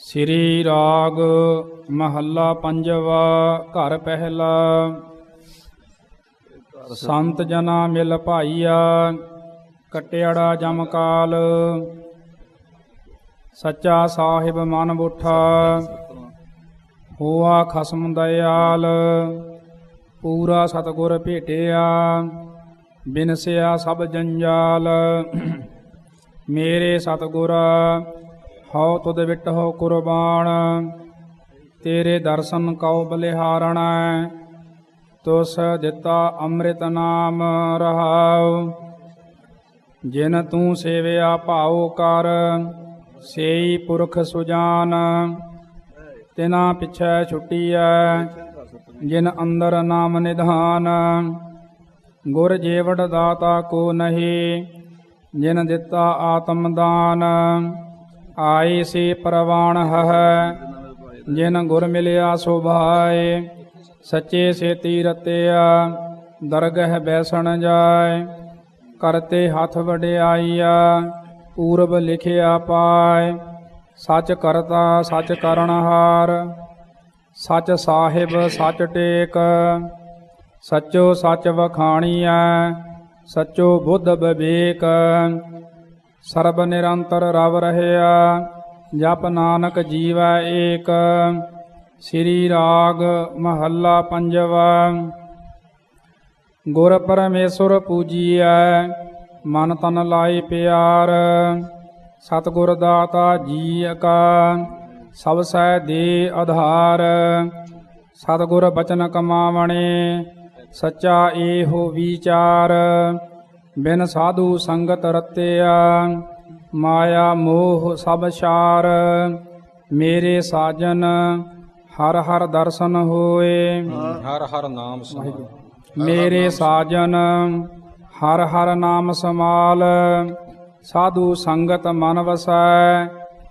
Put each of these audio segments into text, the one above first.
ਸ੍ਰੀ ਰਾਗ ਮਹੱਲਾ ਪੰਜਵਾ, ਘਰ ਪਹਿਲਾ। ਸੰਤ ਜਨਾ ਮਿਲ ਭਾਈਆ, ਕਟਿਆੜਾ ਜਮਕਾਲ ਸੱਚਾ ਸਾਹਿਬ ਮਨ ਬੁੱਠਾ, ਹੋਆ ਖਸਮ ਦਇਆਲ। ਪੂਰਾ ਸਤਗੁਰ ਭੇਟਿਆ, ਬਿਨਸਿਆ ਸਭ ਜੰਜਾਲ। ਮੇਰੇ ਸਤਗੁਰ ਹਉ ਤੁਧ ਵਿਟਹੁ ਕੁਰਬਾਨ, ਤੇਰੇ ਦਰਸ਼ਨ ਕਉ ਬਲਿਹਾਰਣ, ਤੁਸ ਦਿੱਤਾ ਅੰਮ੍ਰਿਤ ਨਾਮ ਰਹਾਉ। ਜਿਨ ਤੂੰ ਸੇਵਿਆ ਭਾਉ ਕਰ, ਸੇਈ ਪੁਰਖ ਸੁਜਾਨ, ਤਿਨਾ ਪਿਛੈ ਛੁੱਟੀਐ, ਜਿਨ ਅੰਦਰ ਨਾਮ ਨਿਧਾਨ। ਗੁਰ ਜੀਵੜ ਦਾਤਾ ਕੋ ਨਹੀਂ, ਜਿਨ ਦਿੱਤਾ ਆਤਮ ਦਾਨ। ਆਈ ਸੀ ਪ੍ਰਵਾਨ ਹੈ ਜਿਨ ਗੁਰ ਮਿਲਿਆ ਸੋ ਭਾਏ ਸੱਚੇ ਸੇ ਤੀਰਤਿਆ, ਦਰਗਹ ਬੈਸਣ ਜਾਏ, ਕਰਤੇ ਹੱਥ ਵਡਿਆਈਆ, ਪੂਰਬ ਲਿਖਿਆ ਪਾਏ, ਸੱਚ ਕਰਤਾ, ਸੱਚ ਕਰਨਹਾਰ ਸੱਚ ਸਾਹਿਬ, ਸੱਚ ਟੇਕ, ਸੱਚੋ ਸੱਚ ਵਖਾਣੀਐ, ਸੱਚੋ ਬੁੱਧ ਵਿਵੇਕ ਸਰਬ ਨਿਰੰਤਰ ਰਵ ਰਹਿਆ, ਜਪ ਨਾਨਕ ਜੀਵੈ ਏਕ, ਸ੍ਰੀ ਰਾਗ ਮਹੱਲਾ ਪੰਜਵਾ। ਗੁਰ ਪਰਮੇਸ਼ਰ ਪੂਜੀਐ, ਮਨ ਤਨ ਲਾਈ ਪਿਆਰ, ਸਤਿਗੁਰ ਦਾਤਾ ਜੀ ਕਾ, ਸਭ ਸਹਿ ਦੇ ਆਧਾਰ। ਸਤਿਗੁਰ ਬਚਨ ਕਮਾਵਣੇ, ਸੱਚਾ ਏਹੋ ਵਿਚਾਰ। ਬਿਨ ਸਾਧੂ ਸੰਗਤ ਰਤਿਆ ਮਾਇਆ ਮੋਹ ਸਭ ਛਾਰ। ਮੇਰੇ ਸਾਜਨ ਹਰ ਹਰ ਦਰਸ਼ਨ ਹੋਏ। ਹਰ ਹਰ ਨਾਮ ਸਮਾਨ ਮੇਰੇ ਸਾਜਨ ਹਰ ਹਰ ਨਾਮ ਸਮਾਲ। ਸਾਧੂ ਸੰਗਤ ਮਨ ਵਸੈ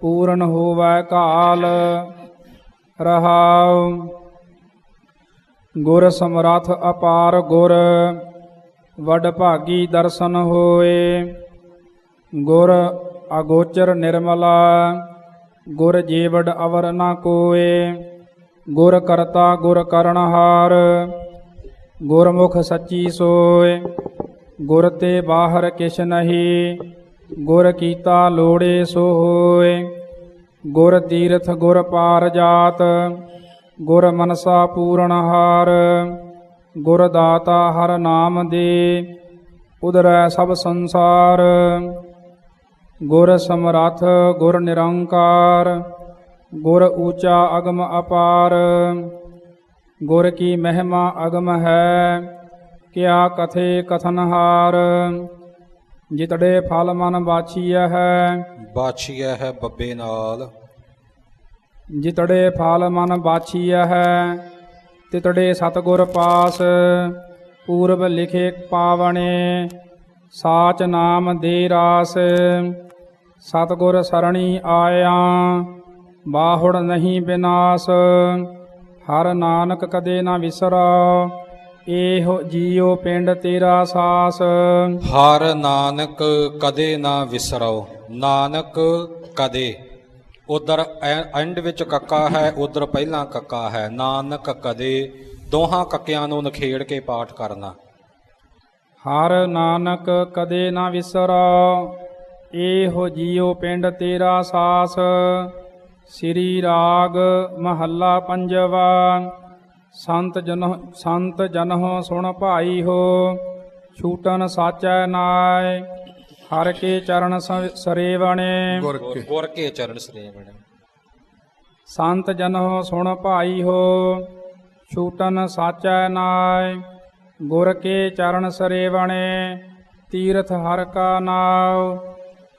ਪੂਰਨ ਹੋਵੈ ਕਾਲ। ਰਹਾਉ। ਗੁਰ ਸਮਰਥ ਅਪਾਰ ਗੁਰ। ਵਡ ਭਾਗੀ ਦਰਸ਼ਨ ਹੋਏ। ਗੁਰ ਅਗੋਚਰ ਨਿਰਮਲਾ, ਗੁਰ ਜੀਵੜ ਅਵਰ ਨਾ ਕੋਏ। ਗੁਰ ਕਰਤਾ ਗੁਰ ਕਰਨਹਾਰ ਗੁਰਮੁਖ ਸੱਚੀ ਸੋਏ। ਗੁਰ ਤੇ ਬਾਹਰ ਕਿਛ ਨਹੀਂ, ਗੁਰ ਕੀਤਾ ਲੋੜੇ ਸੋ ਹੋਏ। ਗੁਰ ਤੀਰਥ ਗੁਰ ਪਾਰ ਜਾਤ, ਗੁਰ ਮਨਸਾ ਪੂਰਨਹਾਰ ਹਾਰ। ਗੁਰ ਦਾਤਾ ਹਰ ਨਾਮ ਦੇ ਉਦਰੈ ਸਭ ਸੰਸਾਰ। ਗੁਰ ਸਮਰਥ ਗੁਰ ਨਿਰੰਕਾਰ ਗੁਰ ਊਚਾ ਅਗਮ ਅਪਾਰ। ਗੁਰ ਕੀ ਮਹਿਮਾ ਅਗਮ ਹੈ ਕਿਆ ਕਥੇ ਕਥਨਹਾਰ ਜਿਤੜੇ ਫਲ ਮਨ ਬਾਛੀਐ ਹੈ ਬਾਛੀਐ ਹੈ ਬੱਬੇ ਨਾਲ। ਜਿਤੜੇ ਫਲ ਮਨ ਬਾਛੀਐ ਹੈ ਤਿਤੜੇ ਸਤਗੁਰ ਪਾਸ ਪੂਰਬ ਲਿਖੇ ਪਾਵਣੇ ਸਾਚ ਨਾਮ ਦੇ ਰਾਸ। ਸਤਗੁਰ ਸਰਣੀ ਆਇਆ, ਬਾਹੁੜ ਨਹੀਂ ਬਿਨਾਸ਼। ਹਰ ਨਾਨਕ ਕਦੇ ਨਾ ਵਿਸਰਾ, ਇਹੋ ਜੀਉ ਪਿੰਡ ਤੇਰਾ ਸਾਸ। ਹਰ ਨਾਨਕ ਕਦੇ ਨਾ ਵਿਸਰੋ, ਨਾਨਕ ਕਦੇ ਉਧਰ ਐਂਡ ਵਿੱਚ ਕੱਕਾ ਹੈ, ਉਧਰ ਪਹਿਲਾਂ ਕੱਕਾ ਹੈ। ਨਾਨਕ ਕਦੇ ਦੋਹਾਂ ਕੱਕਿਆਂ ਨੂੰ ਨਖੇੜ ਕੇ ਪਾਠ ਕਰਨਾ। ਹਰ ਨਾਨਕ ਕਦੇ ਨਾ ਵਿਸਰਾ, ਇਹੋ ਜੀਉ ਪਿੰਡ ਤੇਰਾ ਸਾਸ। ਸ੍ਰੀ ਰਾਗ ਮਹੱਲਾ ਪੰਜਵਾ, ਸੰਤ ਜਨ ਸੰਤ ਜਨਹੁ ਸੁਣ ਭਾਈ ਹੋ ਛੂਟਨ ਸਾਚੈ ਨਾਇ। ਹਰ ਕੇ ਚਰਨ ਸ- ਸਰੇਵਣੇ। ਗੁਰ ਗੁਰ ਕੇ ਚਰਨ ਸ੍ਰੇਵਣ। ਸੰਤ ਜਨਹੁ ਸੁਣ ਭਾਈ ਹੋ ਛੂਟਨ ਸਾਚੈ ਨਾਇ ਗੁਰ ਕੇ ਚਰਨ ਸਰੇਵਣੇ ਤੀਰਥ ਹਰ ਕਾ ਨਾਉ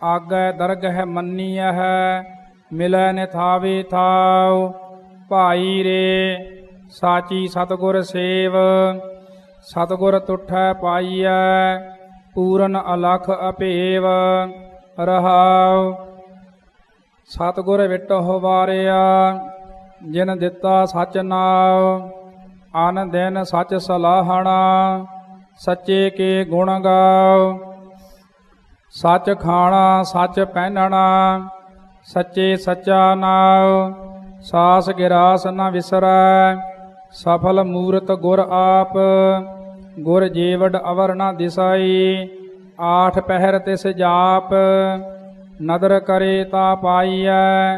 ਆਗੈ ਦਰਗਹਿ ਮੰਨੀਐ ਹੈ ਮਿਲੈ ਨਿਥਾਵੇ ਥਾਉ। ਭਾਈ ਰੇ ਸਾਚੀ ਸਤਗੁਰ ਸੇਵ ਸਤਗੁਰ ਤੁਠੈ ਪਾਈਐ ਪੂਰਨ ਅਲਖ ਅਭੇਵ ਰਹਾਉ। ਸਤਗੁਰ ਵਿਟ ਹੋਵਾਰਿਆ ਜਿਨ ਦਿੱਤਾ ਸਚ ਨਾਉ, ਅਨ ਦਿਨ ਸਚ ਸਲਾਹਣਾ, ਸੱਚੇ ਕੇ ਗੁਣ ਗਾਓ ਸੱਚ ਖਾਣਾ, ਸੱਚ ਪਹਿਨਣਾ, ਸੱਚੇ ਸੱਚਾ ਨਾਉ। ਸਾਸ ਗਿਰਾਸ ਨਾ ਵਿਸਰੈ, ਸਫਲ ਮੂਰਤ ਗੁਰ ਆਪ। ਗੁਰ ਜੀਵੜ ਅਵਰ ਨ ਦਿਸਾਈ, ਆਠ ਪਹਿਰ ਤਿਸ ਜਾਪ, ਨਦਰ ਕਰੇ ਤਾ ਪਾਈਐ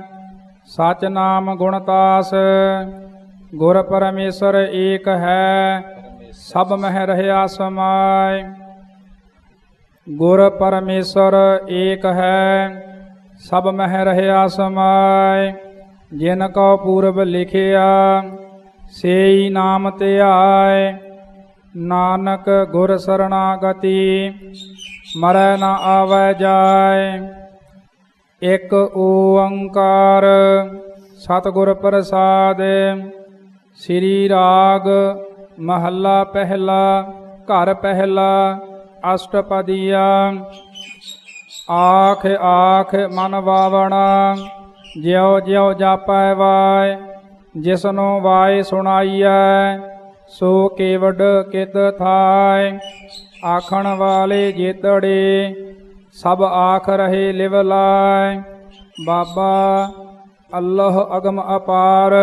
ਸਚ ਨਾਮ ਗੁਣ ਤਾਸ, ਗੁਰ ਪਰਮੇਸ਼ਰ ਏਕ ਹੈ, ਸਭ ਮਹਿ ਰਹਿਆ ਸਮਾਇ ਗੁਰ ਪਰਮੇਸ਼ਰ ਏਕ ਹੈ, ਸਭ ਮਹਿ ਰਹਿਆ ਸਮਾਇ ਜਿਨ ਕੋ ਪੂਰਬ ਲਿਖਿਆ, ਸੇਈ ਨਾਮ ਧਿਆਏ। ਨਾਨਕ ਗੁਰ ਸਰਣਾਗਤੀ, ਮਰੈ ਨ ਆਵੈ ਜਾਏ। ਇਕ ਓੰਕਾਰ ਸਤਿਗੁਰ ਪ੍ਰਸਾਦ, ਸ੍ਰੀ ਰਾਗ ਮਹੱਲਾ ਪਹਿਲਾ, ਘਰ ਪਹਿਲਾ, ਅਸ਼ਟਪਦੀਆ। ਆਖ ਆਖ ਮਨ ਵਾਵਣਾ, ਜਿਉ ਜਿਉ ਜਾਪੈ ਵਾਏ ਜਿਸਨੂੰ ਵਾਏ ਸੁਣਾਈਐ। ਸੋ ਕੇਵਡ ਕਿਤ ਥਾਇ, ਆਖਣ ਵਾਲੇ ਜੇਤੜੇ, ਸਭ ਆਖ ਰਹੇ ਲਿਵ ਲਾਇ। ਬਾਬਾ ਅੱਲਾਹ ਅਗਮ ਅਪਾਰ,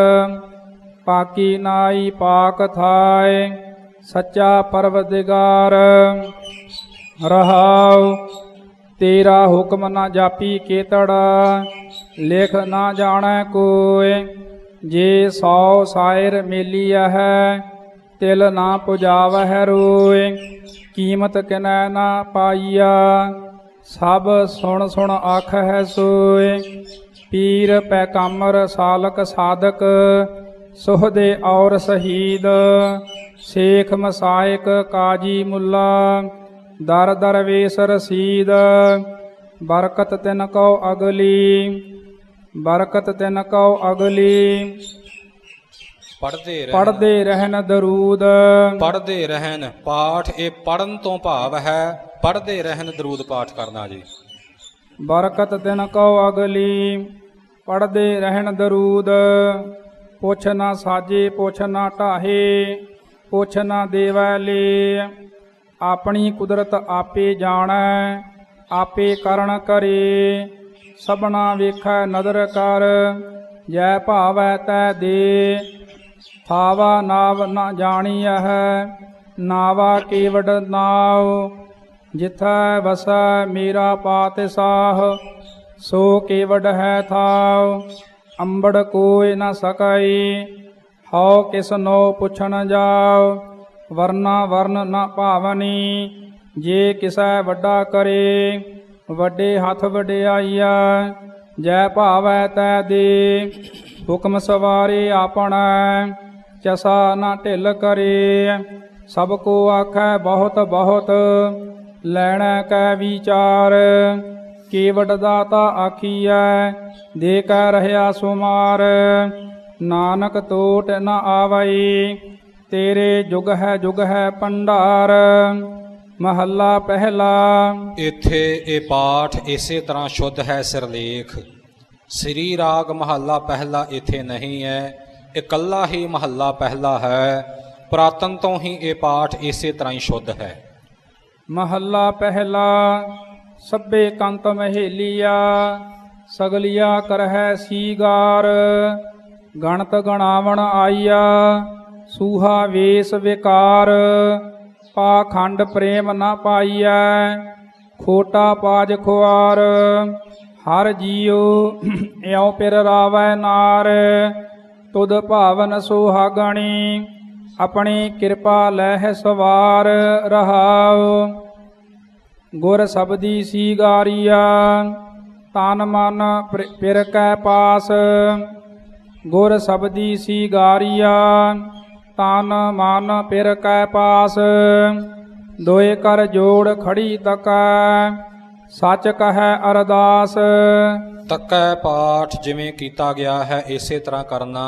ਪਾਕੀ ਨਾਈ ਪਾਕ ਥਾਇ, ਸੱਚਾ ਪਰਵਦਿਗਾਰ ਰਹਾਉ, ਤੇਰਾ ਹੁਕਮ ਨਾ ਜਾਪੀ ਕੇਤੜਾ, ਲੇਖ ਨਾ ਜਾਣੈ ਕੋਇ ਜੇ ਸੌ ਸਾਇਰ ਮੇਲੀਆ ਹੈ ਤਿਲ ਨਾ ਪੁਜਾਵਹਿ ਰੋਇ ਕੀਮਤ ਕਿਨੈ ਨਾ ਪਾਈਆ। ਸਭ ਸੁਣ ਸੁਣ ਆਖ ਹੈ ਸੋਇ ਪੀਰ ਪੈਕਾਮਰ ਸਾਲਕ ਸਾਧਕ, ਸੁਹਦੇ ਔਰ ਸ਼ਹੀਦ। ਸ਼ੇਖ ਮਸਾਇਕ ਕਾਜੀ ਮੁੱਲਾ, ਦਰ ਦਰਵੇਸ ਰਸੀਦ ਬਰਕਤ ਤਿਨ ਕੋ ਅਗਲੀ, ਬਰਕਤ ਤਿਨ ਕੋ ਅਗਲੀ। ਪੜਦੇ ਰਹਿਣ। ਪੜਦੇ ਰਹਿਣ ਦਰੂਦ। ਪੜਦੇ ਰਹਿਣ ਪਾਠ ਇਹ ਪੜਨ ਤੋਂ ਭਾਵ ਹੈ ਪੜਦੇ ਰਹਿਣ ਦਰੂਦ ਪਾਠ ਕਰਨਾ ਜੀ। ਬਰਕਤ ਤਿਨ ਕੋ ਅਗਲੀ ਪੜਦੇ ਰਹਿਣ ਦਰੂਦ। ਪੁੱਛ ਨਾ ਸਾਜੇ ਪੁੱਛ ਨਾ ਢਾਹੇ ਪੁੱਛ ਨਾ ਦੇਵੈ ਲੇ। ਆਪਣੀ ਕੁਦਰਤ ਆਪੇ ਜਾਣੈ ਆਪੇ ਕਰਨ ਕਰੇ। ਸਭਨਾ ਵੇਖੈ ਨਦਰ ਕਰ ਜੈ ਭਾਵੈ ਤੈ ਦੇ। ਥਾਵਾ ਨਾਵ ਨਾ ਜਾਣੀਐ ਨਾਵਾ ਕੇਵਡ ਨਾਉ, ਜਿਥੈ ਵਸੈ ਮੇਰਾ ਪਾਤਿਸਾਹ ਸੋ ਕੇਵਡ ਹੈ ਥਾਉ, ਅੰਬੜ ਕੋਇ ਨ ਸਕਈ, ਹਉ ਕਿਸ ਪੁੱਛਣ ਜਾਉ, ਵਰਨਾ ਵਰਨ ਨ ਭਾਵਨੀ, ਜੇ ਕਿਸੈ ਵੱਡਾ ਕਰੇ, ਵੱਡੇ ਹੱਥ ਵਡਿਆਈਆ ਜੈ ਭਾਵੈ ਤੈ ਦੇ। ਹੁਕਮ ਸਵਾਰੇ ਆਪਣਾ ਚਸਾ ਨਾ ਢਿੱਲ ਕਰੇ। ਸਭ ਕੋ ਆਖੈ ਬਹੁਤ ਬਹੁਤ, ਲੈਣਾ ਕੈ ਵਿਚਾਰ। ਕੇਵਟ ਦਾਤਾ ਆਖੀਐ ਦੇ ਕੈ ਰਹਿਆ ਸੁਮਾਰ। ਨਾਨਕ ਤੋਟ ਨ ਆਵਈ ਤੇਰੇ ਜੁਗ ਹੈ ਜੁਗ ਹੈ ਪੰਡਾਰ ਮਹੱਲਾ ਪਹਿਲਾ। ਇੱਥੇ ਇਹ ਪਾਠ ਇਸੇ ਤਰ੍ਹਾਂ ਸ਼ੁੱਧ ਹੈ ਸਿਰਲੇਖ। ਸ੍ਰੀ ਰਾਗ ਮਹੱਲਾ ਪਹਿਲਾ ਇੱਥੇ ਨਹੀਂ ਹੈ, ਇਕੱਲਾ ਹੀ ਮਹੱਲਾ ਪਹਿਲਾ ਹੈ, ਪ੍ਰਾਤਨ ਤੋਂ ਹੀ ਇਹ ਪਾਠ ਇਸੇ ਤਰ੍ਹਾਂ ਹੀ ਸ਼ੁੱਧ ਹੈ। ਮਹੱਲਾ ਪਹਿਲਾ ਸਭੇ ਕੰਤ ਮਹੇਲੀਆ, ਸਗਲੀਆ ਕਰਹਿ ਸੀਗਾਰ, ਗਣਤ ਗਣਾਵਣ ਆਈਆ, ਸੂਹਾ ਵੇਸ ਵਿਕਾਰ, ਪਾਖੰਡ ਪ੍ਰੇਮ ਨਾ ਪਾਈਐ, ਖੋਟਾ ਪਾਜ ਖੁਆਰ ਹਰ ਜੀਉ ਇਉ ਪਿਰ ਰਾਵੈ ਨਾਰ, ਤੁਧ ਭਾਵਨ ਸੁਹਾਗਣੀ ਆਪਣੀ ਕਿਰਪਾ ਲੈਹ ਸਵਾਰ ਰਹਾਉ। ਗੁਰ ਸਬਦੀ ਸੀਗਾਰੀਆ ਤਨ ਮਨ ਪਿਰ ਕੈ ਪਾਸ। ਗੁਰ ਸਬਦੀ ਸੀਗਾਰੀਆ ਤਨ ਮਨ ਪਿਰ ਕੈ ਪਾਸ। ਦੋਏ ਕਰ ਜੋੜ ਖੜੀ ਤਕੈ ਸੱਚ ਕਹੈ ਅਰਦਾਸ। ਤਕੈ ਪਾਠ ਜਿਵੇਂ ਕੀਤਾ ਗਿਆ ਹੈ ਇਸੇ ਤਰ੍ਹਾਂ ਕਰਨਾ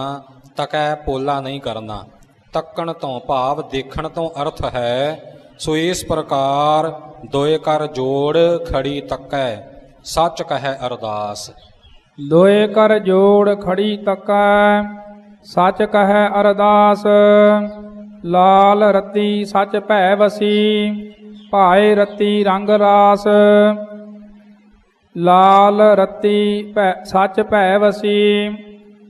ਤਕੈ ਪੋਲਾ ਨਹੀਂ ਕਰਨਾ। ਤੱਕਣ ਤੋਂ ਭਾਵ ਦੇਖਣ ਤੋਂ ਅਰਥ ਹੈ ਸੋ ਇਸ ਪ੍ਰਕਾਰ ਦੋਏ ਕਰ ਜੋੜ ਖੜੀ ਤੱਕੈ ਸੱਚ ਕਹੈ ਅਰਦਾਸ। ਦੋਏ ਕਰ ਜੋੜ ਖੜੀ ਤਕੈ ਸੱਚ ਕਹੈ ਅਰਦਾਸ। ਲਾਲ ਰਤੀ ਸੱਚ ਭੈ ਵਸੀ ਭਾਏ ਰਤੀ ਰੰਗ ਰਾਸ। ਲਾਲ ਰੱਤੀ ਭੈ, ਸੱਚ ਭੈ ਵਸੀ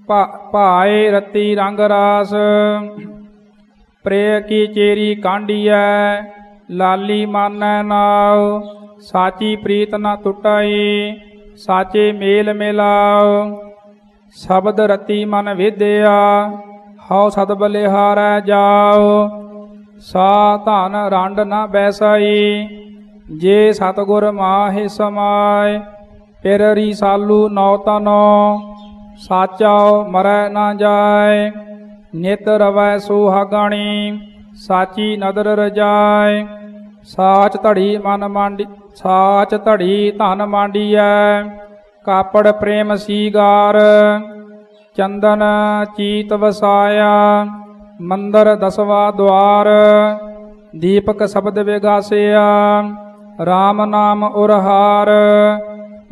ਭਾ- ਭਾਏ ਰਤੀ ਰੰਗ ਰਾਸ। ਪ੍ਰੇ ਕੀ ਚੇਰੀ ਕਾਂਡੀਐ, ਲਾਲੀ ਮਾਨੈ ਨਾਉ। ਸਾਚੀ ਪ੍ਰੀਤ ਨਾ ਟੁਟਾਈ, ਸਾਚੇ ਮੇਲ ਮਿਲਾਉ। ਸ਼ਬਦ ਰਤੀ ਮਨ ਵਿਦਿਆ, ਹਉ ਸਦ ਬਲਿਹਾਰੈ ਜਾਉ। ਸਾ ਧਨ ਰੰਡ ਨਾ ਬੈਸਾਈ, ਜੇ ਸਤਗੁਰ ਮਾਹਿ ਸਮਾਏ। ਫਿਰ ਰੀਸਾਲੂ ਨੌ ਤਨੋ, ਸਾਚਾ ਮਰੈ ਨਾ ਜਾਏ, ਨਿਤ ਰਵੈ ਸੁਹਾਗਣੀ ਸਾਚੀ ਨਦਰ ਰਜਾਏ। ਸਾਚ ਧੜੀ ਮਨ ਮਾਂਡੀ, ਸਾਚ ਧੜੀ ਧਨ ਮਾਂਡੀਐ, ਕਾਪੜ ਪ੍ਰੇਮ ਸੀਗਾਰ, ਚੰਦਨ ਚੀਤ ਵਸਾਇਆ, ਮੰਦਰ ਦਸਵਾ ਦਵਾਰ, ਦੀਪਕ ਸ਼ਬਦ ਵਿਗਾਸਿਆ RAM ਨਾਮ ਉਰਹਾਰ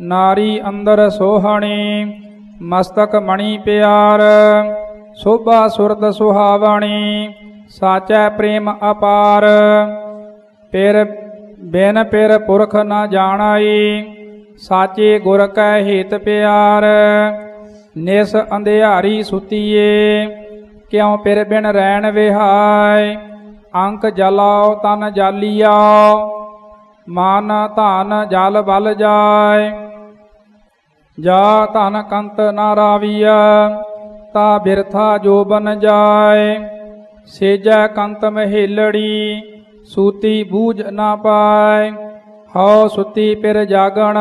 ਨਾਰੀ ਅੰਦਰ ਸੋਹਣੀ, ਮਸਤਕ ਮਣੀ ਪਿਆਰ, ਸੋਭਾ ਸੁਰਤ ਸੁਹਾਵਣੀ, ਸਾਚੈ ਪ੍ਰੇਮ ਅਪਾਰ। ਪਿਰ ਬਿਨ ਪਿਰ ਪੁਰਖ ਨਾ ਜਾਣਾਈ, ਸਾਚੇ ਗੁਰ ਕੈ ਹਿਤ ਪਿਆਰ। ਨਿਸ ਅੰਧਿਆਰੀ ਸੁਤੀਏ, ਕਿਉ ਪਿਰ ਬਿਨ ਰਹਿਣ ਵਿਹਾय ਅੰਕ ਜਲਾਓ ਤਨ ਜਾਲੀਆ, ਮਾਨ ਧਨ ਜਲ ਬਲ ਜਾਏ ਜਾ ਧਨ ਕੰਤ ਨਾ ਰਾਵੀਆ ਤਾ ਬਿਰਥਾ ਜੋ ਬਨ ਜਾਏ। ਸੇਜੈ ਕੰਤ ਮਹੇਲੜੀ, ਸੂਤੀ ਬੂਝ ਨਾ ਪਾਏ। ਹਉ ਸੁਤੀ ਪਿਰ ਜਾਗਣ,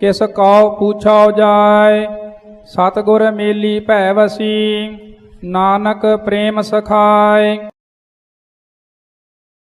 ਕਿਸ ਕਉ ਪੁੱਛਾਉ ਜਾਏ। ਸਤਗੁਰ ਮੇਲੀ ਭੈ ਵਸੀ, ਨਾਨਕ ਪ੍ਰੇਮ ਸਖਾਏ।